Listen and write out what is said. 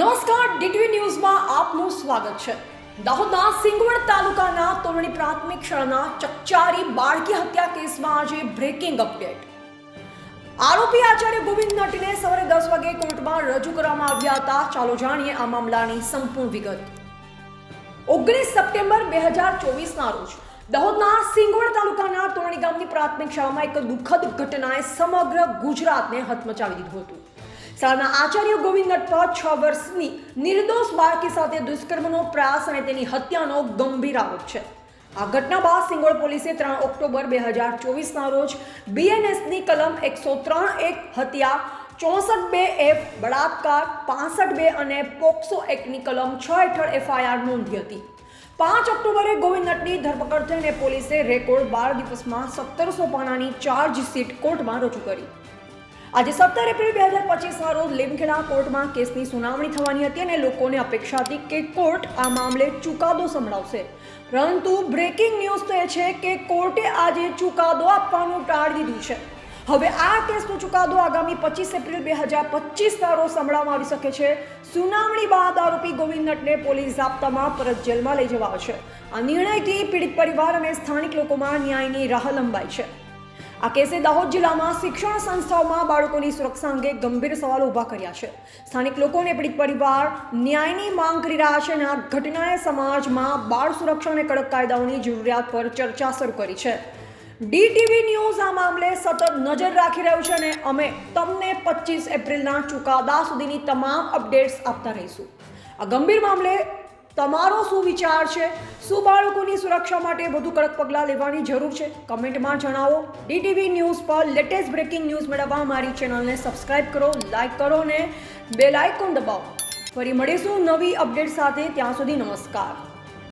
નમસ્કાર ડીટીવી ન્યૂઝમાં આપનું સ્વાગત છે. દાહોદના સિંગવડ તાલુકાના તોરણી પ્રાથમિક શાળાના ચકચારી બાળકી હત્યા કેસમાં આજે બ્રેકિંગ અપડેટ આરોપી આચાર્ય ગોવિંદ નટીને સવારે દસ વાગે કોર્ટમાં રજૂ કરવામાં આવ્યા હતા. ચાલો જાણીએ આ મામલાની સંપૂર્ણ વિગત. ઓગણીસ સપ્ટેમ્બર બે હજાર ચોવીસના રોજ દાહોદના સિંગવડ તાલુકાના તોરણી ગામની પ્રાથમિક શાળામાં એક દુઃખદ ઘટનાએ સમગ્ર ગુજરાતને હતમચાવી દીધું હતું. શાળાના આચાર્ય ગોવિંદ ત્રણ છ વર્ષની નિર્દોષ બાળકી સાથે દુષ્કર્મનો પ્રયાસ અને તેની હત્યાનો ગંભીર આરોપ છે. આ ઘટના બાદ સિંગોડ પોલીસે ત્રણ ઓક્ટોબર બે હજાર ચોવીસના રોજ બીએનએસની કલમ એકસો ત્રણ એક હત્યા, ચોસઠ બે એફ બળાત્કાર, પાસઠ બે અને પોક્સો એક્ટની કલમ છ હેઠળ એફઆઈઆર નોંધી હતી. પાંચ ઓક્ટોબરે ગોવિંદ નટની ધરપકડ થઈને પોલીસે રેકોર્ડ બાર દિવસમાં સત્તરસો પાનાની ચાર્જશીટ કોર્ટમાં રજૂ કરી. આજે સત્તર એપ્રિલ બે હજાર પચીસના રોજ લીમખેડા કોર્ટમાં કેસની સુનાવણી થવાની હતી અને લોકોને અપેક્ષા હતી કે કોર્ટ આ મામલે ચુકાદો સંભળાવશે. પરંતુ બ્રેકિંગ ન્યૂઝ તો એ છે કે કોર્ટે આજે ચુકાદો આપવાનું ટાળી દીધું છે. હવે આ કેસનો ચુકાદો આગામી પચીસ એપ્રિલ બે હજાર પચીસના રોજ સંભળાવવામાં આવી શકે છે. સુનાવણી બાદ આરોપી ગોવિંદ નટને પોલીસ જાપ્તામાં પરત જેલમાં લઈ જવાશે આ નિર્ણયથી પીડિત પરિવાર અને સ્થાનિક લોકોમાં ન્યાયની રાહ લંબાઈ છે. આ કેસે દાહોદ જિલ્લામાં શિક્ષણ સંસ્થાઓમાં બાળકોની સુરક્ષા અંગે ગંભીર સવાલો ઊભા કર્યા છે. સ્થાનિક લોકોને પીડિત પરિવાર ન્યાયની માંગ કરી રહ્યા છે અને આ ઘટનાએ સમાજમાં બાળ સુરક્ષા અને કડક કાયદાઓની જરૂરિયાત પર ચર્ચા શરૂ કરી છે. ડીટીવી ન્યૂઝ આ મામલે સતત નજર રાખી રહ્યું છે અને અમે તમને પચીસ એપ્રિલના ચુકાદા સુધીની તમામ અપડેટ્સ આપતા રહીશું. આ ગંભીર મામલે તમારો શું વિચાર છે? શું બાળકોની સુરક્ષા માટે વધુ કડક પગલાં લેવાની જરૂર છે? કમેન્ટમાં જણાવો. ડીટીવી ન્યૂઝ પર લેટેસ્ટ બ્રેકિંગ ન્યૂઝ મેળવવા મારી ચેનલને સબસ્ક્રાઇબ કરો, લાઇક કરો અને બેલ આઇકોન દબાવો. ફરી મળીશું નવી અપડેટ સાથે. ત્યાં સુધી નમસ્કાર.